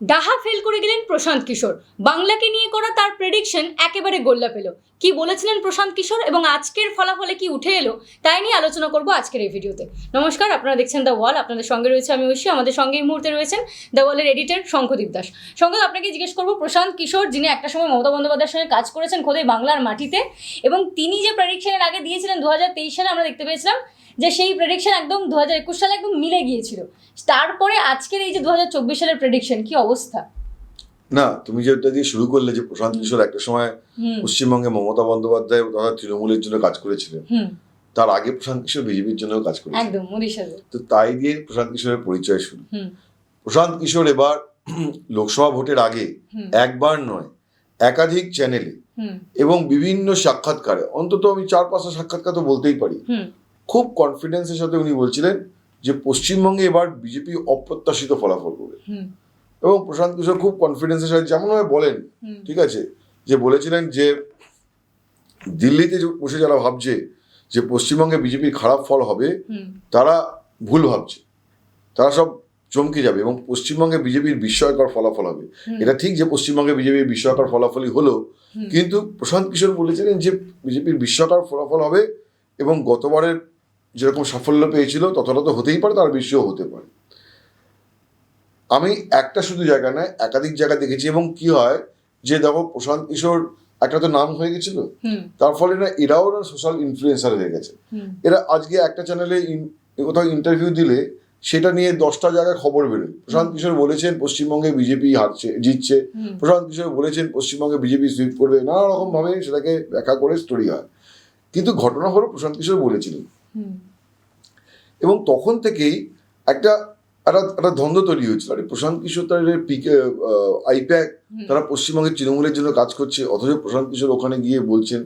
ডাহা ফেল করে গেলেন প্রশান্ত কিশোর। বাংলাকে নিয়ে করা তার প্রেডিকশন একেবারে গোল্লা পেল। কি বলেছিলেন প্রশান্ত কিশোর এবং আজকের ফলাফলে কি উঠে এলো, তাই নিয়ে আলোচনা করব আজকের এই ভিডিওতে নমস্কার, আপনারা দেখছেন দ্য ওয়াল আপনাদের সঙ্গে রয়েছে আমি ঐশী, আমাদের সঙ্গে এই মুহূর্তে রয়েছেন দ্য ওয়ালের এডিটর শঙ্খদীপ দাস। সঙ্গে আপনাকে জিজ্ঞেস করব, প্রশান্ত কিশোর, যিনি একটা সময় মমতা বন্দ্যোপাধ্যায়ের সঙ্গে কাজ করেছেন খোদে বাংলার মাটিতে এবং তিনি যে প্রেডিকশনের আগে দিয়েছিলেন দু হাজার তেইশ সালে, আমরা দেখতে পেয়েছিলাম যে সেই প্রেডিকশন একদম দু হাজার একুশ সালে একদম মিলে গিয়েছিল। তারপরে আজকের এই যে দু হাজার চব্বিশ সালের প্রেডিকশন কি অবস্থা? না তুমি যেটা দিয়ে শুরু করলে যে প্রশান্ত কিশোর একটা সময় পশ্চিমবঙ্গে মমতা বন্দ্যোপাধ্যায় তথা তৃণমূলের জন্য কাজ করেছিলেন তার আগে প্রশান্ত কিশোর বিজেপির জন্য কাজ করেছিলেন একদম তো তাই দিয়ে প্রশান্ত কিশোরের পরিচয় শুরু। প্রশান্ত কিশোর এবার লোকসভা ভোটের আগে একবার নয় একাধিক চ্যানেলে এবং বিভিন্ন সাক্ষাৎকারে অন্তত আমি চার পাঁচটা সাক্ষাৎকার তো বলতেই পারি। খুব কনফিডেন্সের সাথে উনি বলছিলেন যে পশ্চিমবঙ্গে এবার বিজেপি অপ্রত্যাশিত ফলাফল করবে। এবং প্রশান্ত কিশোর খুব কনফিডেন্সের সাথে যেমনভাবে বলেন ঠিক আছে? যে বলেছিলেন যে দিল্লিতে যে বসে যারা ভাবছে যে পশ্চিমবঙ্গে বিজেপির খারাপ ফল হবে তারা ভুল ভাবছে। তারা সব চমকে যাবে এবং পশ্চিমবঙ্গে বিজেপির বিস্ময়কর ফলাফল হবে। এটা ঠিক যে পশ্চিমবঙ্গে বিজেপির বিস্ময়কর ফলাফলই হলো কিন্তু প্রশান্ত কিশোর বলেছিলেন যে বিজেপির বিস্ময়কর ফলাফল হবে এবং গতবারের যেরকম সাফল্য পেয়েছিল ততটা তো হতেই পারে তার বেশিও হতে পারে। আমি একটা শুধু জায়গা নয় একাধিক জায়গা দেখেছি এবং কি হয় যে দেখো প্রশান্ত কিশোর একটা তো নাম হয়ে গেছিল তার ফলে না এরাও না সোশ্যাল ইনফ্লুয়েন্সার হয়ে গেছে। এরা আজকে একটা চ্যানেলে কোথাও ইন্টারভিউ দিলে সেটা নিয়ে দশটা জায়গায় খবর বেরোয়। প্রশান্ত কিশোর বলেছেন পশ্চিমবঙ্গে বিজেপি হারছে জিতছে। প্রশান্ত কিশোর বলেছেন পশ্চিমবঙ্গে বিজেপি সুইপ করবে। নানা রকম ভাবে সেটাকে ব্যাখ্যা করে স্টোরি হয়। কিন্তু ঘটনা হলো প্রশান্ত কিশোর বলেছিলেন এবং তখন থেকেই একটা একটা একটা দ্বন্দ্ব তৈরি হয়েছিল। আরে প্রশান্ত কিশোর তার পিকে আইপ্যাক তারা পশ্চিমবঙ্গের তৃণমূলের জন্য কাজ করছে অথচ প্রশান্ত কিশোর ওখানে গিয়ে বলছেন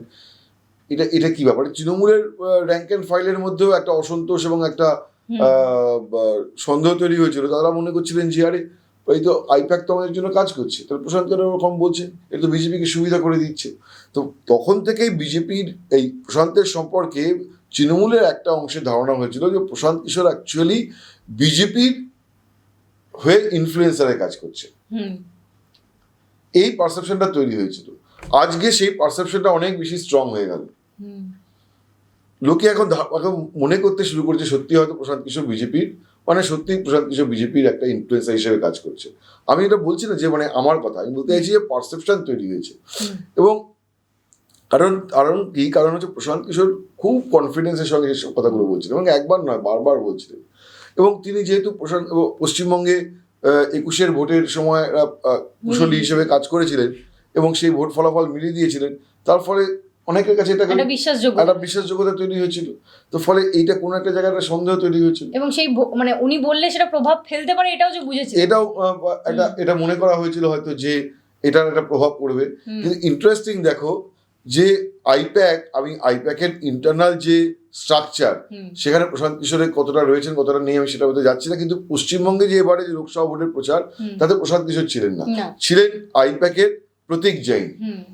এটা এটা কি ব্যাপার? তৃণমূলের র্যাঙ্ক অ্যান্ড ফাইলের মধ্যেও একটা অসন্তোষ এবং একটা আহ, সন্দেহ তৈরি হয়েছিল। তারা মনে করছিলেন যে আরে এই তো আইপ্যাক তো আমাদের জন্য কাজ করছে। তাহলে প্রশান্ত কেন ওরকম বলছেন? এটা তো বিজেপিকে সুবিধা করে দিচ্ছে। তো তখন থেকেই বিজেপির এই প্রশান্তের সম্পর্কে তৃণমূলের একটা অংশের ধারণা হয়েছিল যে প্রশান্ত কিশোর অ্যাকচুয়ালি বিজেপির হয়ে ইনফ্লুয়েন্সারের কাজ করছে। এই পারসেপশনটা তৈরি হয়েছিল। আজকে সেই পারসেপশনটা অনেক বেশি স্ট্রং হয়ে গেল। লোকে এখন এখন মনে করতে শুরু করছে সত্যি হয়তো প্রশান্ত কিশোর বিজেপির মানে সত্যি প্রশান্ত কিশোর বিজেপির একটা ইনফ্লুয়েন্সার হিসেবে কাজ করছে। আমি এটা বলছি না যে মানে আমার কথা আমি বলতে চাইছি যে পারসেপশন তৈরি হয়েছে। এবং কারণ কারণ কি? কারণ হচ্ছে প্রশান্ত কিশোর খুব কনফিডেন্সের সঙ্গে এসব কথাগুলো বলছিলেন এবং একবার নয় বারবার বলছিলেন এবং তিনি যেহেতু প্রশান্ত পশ্চিমবঙ্গে একুশের ভোটের সময় কুশলী হিসেবে কাজ করেছিলেন এবং সেই ভোট ফলাফল মিলিয়ে দিয়েছিলেন। তার ফলে অনেকের কাছে এটা একটা বিশ্বাসযোগ্য একটা বিশ্বাসযোগ্যতা তৈরি হয়েছিল। তো ফলে এইটা কোনো একটা জায়গায় একটা সন্দেহ তৈরি হয়েছিল। এবং সেই মানে উনি বললে সেটা প্রভাব ফেলতে পারে এটাও যে বুঝেছে এটাও একটা এটা মনে করা হয়েছিল হয়তো যে এটার একটা প্রভাব পড়বে। কিন্তু ইন্টারেস্টিং দেখো যে আইপ্যাক আমি আইপ্যাকের ইন্টারনাল যে স্ট্রাকচার সেখানে প্রশান্ত কিশোরের কতটা রয়েছেন কতটা নেই আমি সেটা বলতে যাচ্ছি না কিন্তু পশ্চিমবঙ্গে যে এবারে যে লোকসভা ভোটের প্রচার তাতে প্রশান্ত কিশোর ছিলেন না। না। ছিলেন আইপ্যাকের প্রতীক জৈন।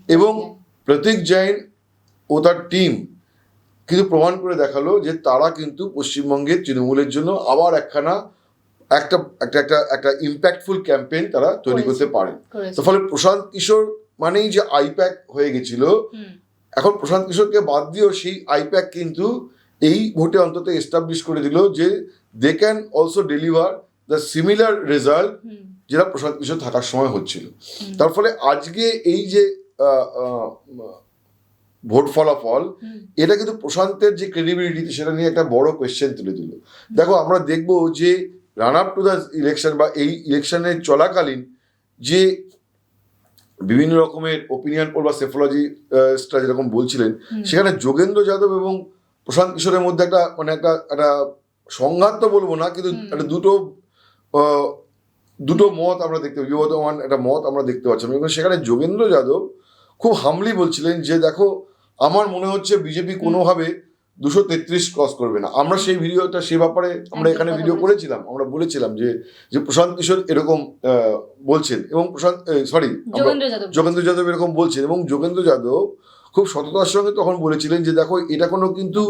এবং প্রতীক জৈন ও তার টিম কিন্তু প্রমাণ করে দেখাল যে তারা কিন্তু পশ্চিমবঙ্গের তৃণমূলের জন্য আবার একখানা একটা একটা একটা একটা ইম্প্যাক্টফুল ক্যাম্পেইন তারা তৈরি করতে পারেন। তো ফলে প্রশান্ত কিশোর মানেই যে আইপ্যাক হয়ে গেছিল। এখন প্রশান্ত কিশোরকে বাদ দিয়েও সেই আইপ্যাক কিন্তু এই ভোটে অন্তত এস্টাবলিশ করে দিল যে they can also deliver the similar result যেটা প্রশান্ত কিশোর থাকার সময় হচ্ছিল। তার ফলে আজকে এই যে ভোট ফলাফল এটা কিন্তু প্রশান্তের যে ক্রেডিবিলিটি সেটা নিয়ে একটা বড় কোয়েশ্চেন তুলে দিল। দেখো আমরা দেখব যে run up to the election বা এই ইলেকশনের চলাকালীন যে বিভিন্ন রকমের ওপিনিয়ন পোল বা সেফোলজিস্টরা যেরকম বলছিলেন সেখানে যোগেন্দ্র যাদব এবং প্রশান্ত কিশোরের মধ্যে একটা মানে একটা একটা সংঘাত তো বলব না কিন্তু। একটা দুটো দুটো মত আমরা দেখতে বিবদমান একটা মত আমরা দেখতে পাচ্ছিলাম এবং সেখানে যোগেন্দ্র যাদব খুব হামলি বলছিলেন যে দেখো আমার মনে হচ্ছে বিজেপি কোনোভাবে দুশো তেত্রিশ ক্রস করবে না। আমরা সেই ভিডিওটা সে ব্যাপারে আমরা এখানে ভিডিও করেছিলাম। আমরা বলেছিলাম যে যে প্রশান্ত কিশোর এরকম বলছেন এবং প্রশান্ত সরি যোগেন্দ্র যাদব। এরকম বলছেন এবং যোগেন্দ্র যাদব খুব সততার সঙ্গে তখন বলেছিলেন যে দেখো এটা কোনো কিন্তু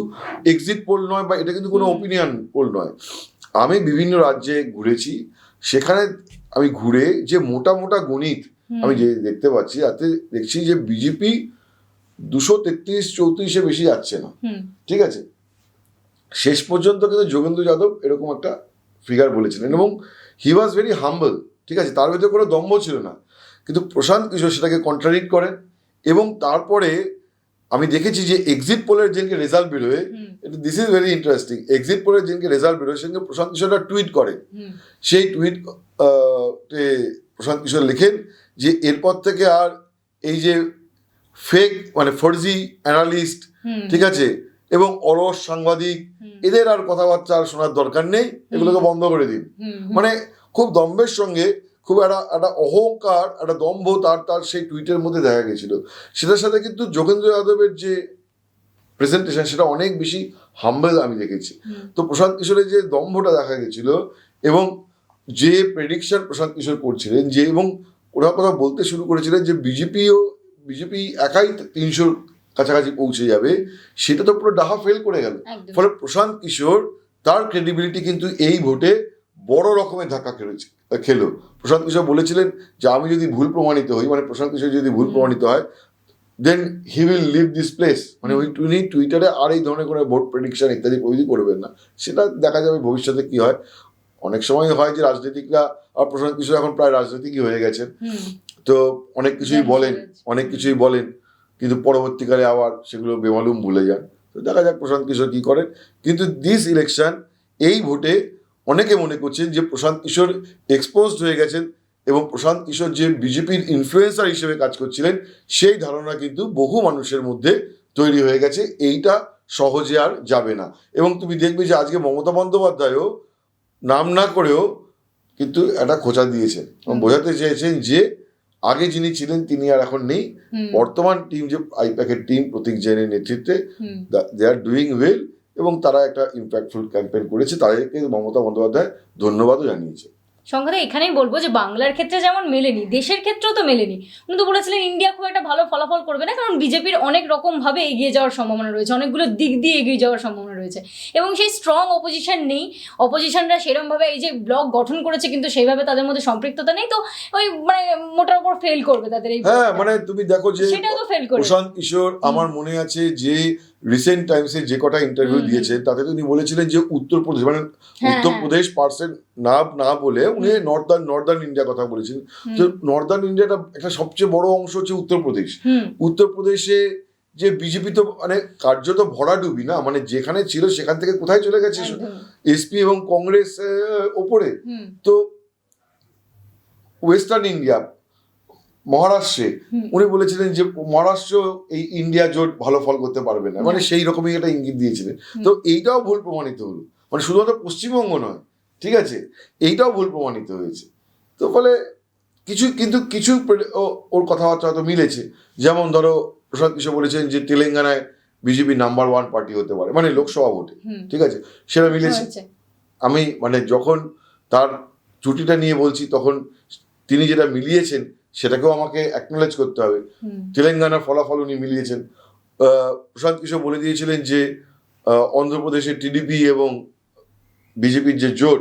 এক্সিট পোল নয় বা এটা কিন্তু কোনো। ওপিনিয়ন পোল নয়। আমি বিভিন্ন রাজ্যে ঘুরেছি সেখানে আমি ঘুরে যে মোটা মোটা গণিত আমি যে দেখতে পাচ্ছি তাতে দেখছি যে বিজেপি দুশো তেত্রিশ চৌত্রিশে বেশি যাচ্ছে না। ঠিক আছে? শেষ পর্যন্ত কিন্তু যোগেন্দ্র যাদব এরকম একটা ফিগার বলেছিলেন এবং হি ওয়াজ ভেরি হাম্বল ঠিক আছে? তার ভিতরে কোনো দম্ভ ছিল না। কিন্তু প্রশান্ত কিশোর সেটাকে কন্ট্রাডিক্ট করেন এবং তারপরে আমি দেখেছি যে এক্সিট পোলের যেদিনকে রেজাল্ট বেরোয় এটা this is very interesting exit পোলের যেদিনকে রেজাল্ট বেরোয় সেদিনকে প্রশান্ত কিশোরটা টুইট করে। সেই টুইট তে প্রশান্ত কিশোর লেখেন যে এরপর থেকে আর এই যে ফেক মানে ফর্জি অ্যানালিস্ট ঠিক আছে? এবং অলস সাংবাদিক এদের আর কথাবার্তা আর শোনার দরকার নেই এগুলোকে বন্ধ করে দিন। মানে খুব দম্ভের সঙ্গে খুব একটা একটা অহংকার একটা দম্ভ তার তার সেই টুইটের মধ্যে দেখা গেছিল। সেটার সাথে কিন্তু যোগেন্দ্র যাদবের যে প্রেজেন্টেশন সেটা অনেক বেশি হাম্বল আমি দেখেছি। তো প্রশান্ত কিশোরের যে দম্ভটা দেখা গেছিল এবং যে প্রেডিকশন প্রশান্ত কিশোর করছিলেন যে এবং ওরা কথা বলতে শুরু করেছিলেন যে বিজেপিও বিজেপি একাই তিনশোর কাছাকাছি পৌঁছে যাবে সেটা তো পুরো ডাহা ফেল করে গেল। ফলে প্রশান্ত কিশোর তার ক্রেডিবিলিটি কিন্তু এই ভোটে বড় রকমের ধাক্কা খেলেছে খেলো। প্রশান্ত কিশোর বলেছিলেন যে আমি যদি ভুল প্রমাণিত হই মানে প্রশান্ত কিশোর যদি ভুল প্রমাণিত হয় then he will leave this place মানে ওই উনি টুইটারে আর এই ধরনের কোনো ভোট প্রেডিকশন ইত্যাদি প্রভৃতি করবেন না। সেটা দেখা যাবে ভবিষ্যতে কি হয়। অনেক সময় হয় যে রাজনীতিকরা আর প্রশান্ত কিশোর এখন প্রায় রাজনীতিকই হয়ে গেছেন। তো অনেক কিছুই বলেন অনেক কিছুই বলেন কিন্তু পরবর্তীকালে আবার সেগুলো বেমালুম ভুলে যান। তো দেখা যাক প্রশান্ত কিশোর কী করেন। কিন্তু দিস ইলেকশন এই ভোটে অনেকে মনে করছেন যে প্রশান্ত কিশোর এক্সপোজড হয়ে গেছেন এবং প্রশান্ত কিশোর যে বিজেপির ইনফ্লুয়েন্সার হিসেবে কাজ করছিলেন সেই ধারণা কিন্তু বহু মানুষের মধ্যে তৈরি হয়ে গেছে। এইটা সহজে আর যাবে না। এবং তুমি দেখবে যে আজকে মমতা বন্দ্যোপাধ্যায়ও নাম না করেও কিন্তু একটা খোঁচা দিয়েছেন। এবং বোঝাতে চেয়েছেন যে আগে যিনি ছিলেন তিনি আর এখন নেই। বর্তমান টিম যে আইপ্যাকের টিম প্রতীক জৈনের নেতৃত্বে দে আর ডুইং ওয়েল এবং তারা একটা ইম্প্যাক্টফুল ক্যাম্পেইন করেছে। তাদেরকে মমতা বন্দ্যোপাধ্যায় ধন্যবাদও জানিয়েছে। সংখ্যাটা এখানেই বলব যে বাংলার ক্ষেত্রে যেমন মেলেনি দেশের ক্ষেত্রেও তো মেলেনি। উনি তো বলেছিলেন ইন্ডিয়া খুব একটা ভালো ফলাফল করবে না। কারণ বিজেপির অনেক রকম ভাবে এগিয়ে যাওয়ার সম্ভাবনা রয়েছে। অনেকগুলো দিক দিয়ে এগিয়ে যাওয়ার সম্ভাবনা রয়েছে। এবং সেই স্ট্রং অপোজিশন নেই। অপোজিশনরা সেরমভাবে এই যে ব্লক গঠন করেছে কিন্তু সেইভাবে তাদের মধ্যে সম্পৃক্ততা নেই। তো ওই মানে মোটার উপর ফেল করবে তাদের এই হ্যাঁ মানে তুমি দেখো যে সেটাও তো ফেল করবে। প্রশান্ত কিশোর আমার মনে আছে যে রিসেন্ট টাইমসে যে কটা ইন্টারভিউ দিয়েছে তাতে তিনি বলেছিলেন যে উত্তরপ্রদেশ মানে হ্যাঁ, উত্তরপ্রদেশ পার্সেন্ট না না বলে উনি নর্দার্ন নর্দার্ন ইন্ডিয়া কথা বলেছেন। হুম, তো নর্দার্ন ইন্ডিয়াটা একটা সবচেয়ে বড় অংশ হচ্ছে উত্তরপ্রদেশ। উত্তরপ্রদেশে যে বিজেপি তো মানে কার্যত ভরাডুবি না? মানে যেখানে ছিল সেখান থেকে কোথায় চলে গেছে এসপি এবং কংগ্রেস ওপরে? তো ওয়েস্টার্ন ইন্ডিয়া মহারাষ্ট্রে উনি বলেছিলেন যে মহারাষ্ট্র এই ইন্ডিয়া জোট ভালো ফল করতে পারবে না। মানে সেই রকমই একটা ইঙ্গিত দিয়েছিলেন। তো এইটাও ভুল প্রমাণিত হলো। মানে শুধুমাত্র পশ্চিমবঙ্গ নয় ঠিক আছে? এইটাও ভুল প্রমাণিত হয়েছে। তো ফলে কিছু কিন্তু কিছু ওর কথাবার্তা হয়তো মিলেছে। যেমন ধরো প্রসাদ কিশোর বলেছেন যে তেলেঙ্গানায় বিজেপি নাম্বার ওয়ান পার্টি হতে পারে মানে লোকসভা ভোটে ঠিক আছে? সেটা মিলেছে। আমি মানে যখন তার ছুটিটা নিয়ে বলছি তখন তিনি যেটা মিলিয়েছেন সেটাকেও আমাকে অ্যাকনোলেজ করতে হবে। তেলেঙ্গানার ফলাফল উনি মিলিয়েছেন। প্রশান্ত কিশোর বলে দিয়েছিলেন যে আহ, অন্ধ্রপ্রদেশের টিডিপি এবং বিজেপির যে জোট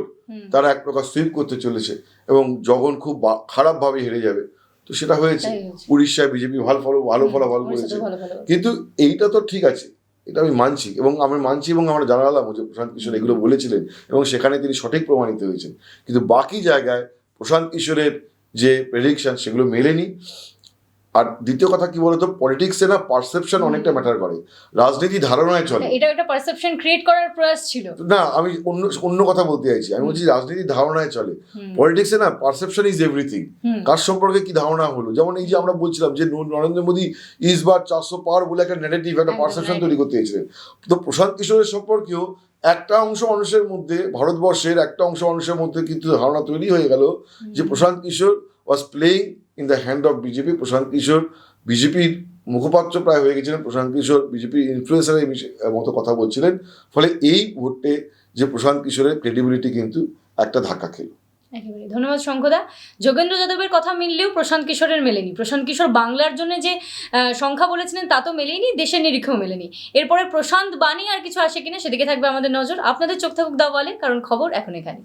তারা এক প্রকার সুইপ করতে চলেছে এবং জগন খুব খারাপভাবে হেরে যাবে তো সেটা হয়েছে। উড়িষ্যায় বিজেপি ভালো ফল ভালো ফলাফল করেছে। কিন্তু এইটা তো ঠিক আছে এটা আমি মানছি এবং আমি মানছি এবং আমরা জানালাম যে প্রশান্ত কিশোর এগুলো বলেছিলেন এবং সেখানে তিনি সঠিক প্রমাণিত হয়েছেন। কিন্তু বাকি জায়গায় প্রশান্ত কিশোরের যে প্রেডিকশন সেগুলো মেলেনি। আর দ্বিতীয় কথা কি বলতো পলিটিক্সে না পারসেপশন অনেকটা ম্যাটার করে। রাজনীতি ধারণায় চলে। এটা একটা পারসেপশন ক্রিয়েট করার প্রয়াস ছিল। না আমি অন্য অন্য কথা বলতে চাইছি। আমি বলছি রাজনীতি ধারণায় চলে। পলিটিক্সে না পারসেপশন ইজ এভরিথিং কার সম্পর্কে কি ধারণা হলো? যেমন এই যে আমরা বলছিলাম যে নরেন্দ্র মোদী ইস বার চারশো পার বলে একটা নেগেটিভ একটা পারসেপশন তৈরি করতে চেয়েছিলেন। তো প্রশান্ত কিশোরের সম্পর্কেও একটা অংশ মানুষের মধ্যে ভারতবর্ষের একটা অংশ মানুষের মধ্যে কিন্তু ধারণা তৈরি হয়ে গেল যে Prashant Kishor was playing in the hand of BJP Prashant Kishor বিজেপির মুখপাত্র প্রায় হয়ে গেছিলেন প্রশান্ত কিশোর বিজেপির ইনফ্লুয়েন্সারের মতো কথা বলছিলেন। ফলে এই ভোটে যে প্রশান্ত কিশোরের ক্রেডিবিলিটি কিন্তু একটা ধাক্কা খেল। একেবারে। ধন্যবাদ শঙ্খদা যোগেন্দ্র যাদবের কথা মিললেও প্রশান্ত কিশোরের মেলেনি। প্রশান্ত কিশোর বাংলার জন্য যে সংখ্যা বলেছিলেন, তা তো মেলেনি দেশের নিরীক্ষেও মেলেনি। এরপরে প্রশান্ত বাণী আর কিছু আসে কিনা সেদিকে থাকবে আমাদের নজর। আপনাদের চোখ থাকুক দাওয়ালে কারণ খবর এখন এখানে